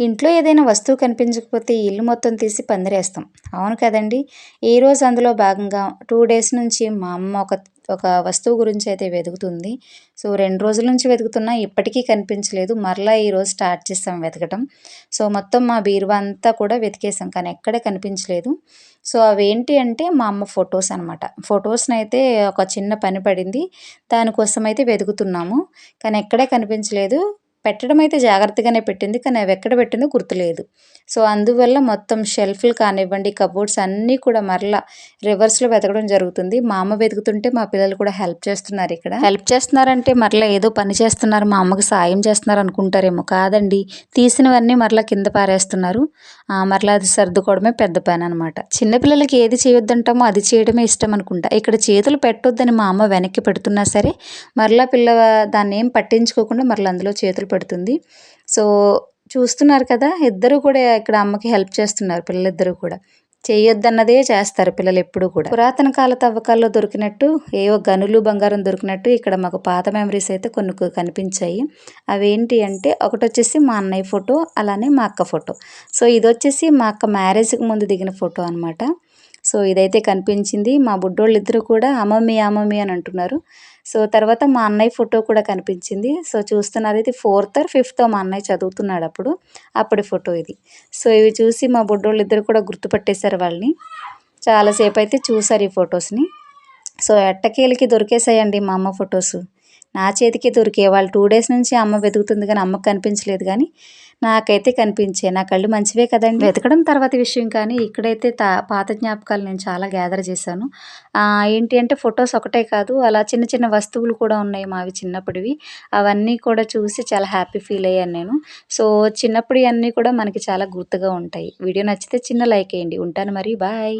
ఇంట్లో ఏదైనా వస్తువు కనిపించకపోతే ఇల్లు మొత్తం తీసి పందిరేస్తాం. అవును కదండి? ఈ రోజు అందులో భాగంగా టూ డేస్ నుంచి మా అమ్మ ఒక ఒక వస్తువు గురించి అయితే వెతుకుతుంది. సో రెండు రోజుల నుంచి వెతుకుతున్నా ఇప్పటికీ కనిపించలేదు. మరలా ఈరోజు స్టార్ట్ చేస్తాం వెతకటం. సో మొత్తం మా బీరువా అంతా కూడా వెతికేసాం కానీ ఎక్కడ కనిపించలేదు. సో అవేంటి అంటే మా అమ్మ ఫొటోస్ అనమాట ఫొటోస్ని అయితే ఒక చిన్న పని పడింది. దానికోసం అయితే వెతుకుతున్నాము. కానీ ఎక్కడే కనిపించలేదు. పెట్టడం అయితే జాగ్రత్తగానే పెట్టింది కానీ అవి ఎక్కడ పెట్టిందో గుర్తులేదు. సో అందువల్ల మొత్తం షెల్ఫ్లు కానివ్వండి కబోర్డ్స్ అన్నీ కూడా మరలా రివర్స్లో వెతకడం జరుగుతుంది. మా అమ్మ వెతుకుతుంటే మా పిల్లలు కూడా హెల్ప్ చేస్తున్నారు ఇక్కడ. హెల్ప్ చేస్తున్నారంటే మరలా ఏదో పని చేస్తున్నారు మా అమ్మకి సాయం చేస్తున్నారు అనుకుంటారేమో కాదండి. తీసినవన్నీ మరలా కింద పారేస్తున్నారు. మరలా అది సర్దుకోవడమే పెద్ద పని అనమాట చిన్నపిల్లలకి ఏది చేయొద్దంటామో అది చేయడమే ఇష్టం అనుకుంటా. ఇక్కడ చేతులు పెట్టొద్దని మా అమ్మ వెనక్కి పెడుతున్నా సరే మరలా పిల్ల దాన్ని ఏం పట్టించుకోకుండా మరలా అందులో చేతులు పడుతుంది సో చూస్తున్నారు కదా ఇద్దరు కూడా ఇక్కడ అమ్మకి హెల్ప్ చేస్తున్నారు పిల్లలిద్దరూ కూడా. చేయొద్దన్నదే చేస్తారు పిల్లలు ఎప్పుడూ కూడా. పురాతన కాల తవ్వకాల్లో దొరికినట్టు ఏవో గనులు బంగారం దొరికినట్టు ఇక్కడ మాకు పాత మెమరీస్ అయితే కొన్ని కనిపించాయి. అవేంటి అంటే ఒకటి వచ్చేసి మా అన్నయ్య ఫోటో అలానే మా అక్క ఫోటో. సో ఇది వచ్చేసి మా అక్క మ్యారేజ్కి ముందు దిగిన ఫోటో అనమాట సో ఇదైతే కనిపించింది. మా బుడ్డోళ్ళు ఇద్దరు కూడా అమ్మమ్మి అమ్మమ్మి అని అంటున్నారు. సో తర్వాత మా అన్నయ్య ఫోటో కూడా కనిపించింది. సో చూస్తున్నారు ఇది ఫోర్త్ ఆర్ ఫిఫ్త్ మా అన్నయ్య చదువుతున్నాడు అప్పుడు. అప్పటి ఫోటో ఇది. సో ఇవి చూసి మా బుడ్డోళ్ళు ఇద్దరు కూడా గుర్తుపట్టేశారు వాళ్ళని. చాలాసేపు అయితే చూసారు ఈ ఫొటోస్ని. సో ఎట్టకేలకి దొరికేసాయండి మా అమ్మ ఫొటోస్. నా చేతికి దొరికే వాళ్ళు టూ డేస్ నుంచి అమ్మ వెతుకుతుంది కానీ అమ్మకు కనిపించలేదు కానీ నాకైతే కనిపించే నా కళ్ళు మంచివే కదండి. వెతకడం తర్వాత విషయం కానీ ఇక్కడైతే తా పాత జ్ఞాపకాలు నేను చాలా గ్యాదర్ చేశాను. ఏంటి అంటే ఫొటోస్ ఒకటే కాదు అలా చిన్న చిన్న వస్తువులు కూడా ఉన్నాయి మావి చిన్నప్పటివి అవన్నీ కూడా చూసి చాలా హ్యాపీ ఫీల్ అయ్యాను నేను. సో చిన్నప్పుడు అన్నీ కూడా మనకి చాలా గుర్తుగా ఉంటాయి. వీడియో నచ్చితే చిన్న లైక్ వేయండి. ఉంటాను మరి. బాయ్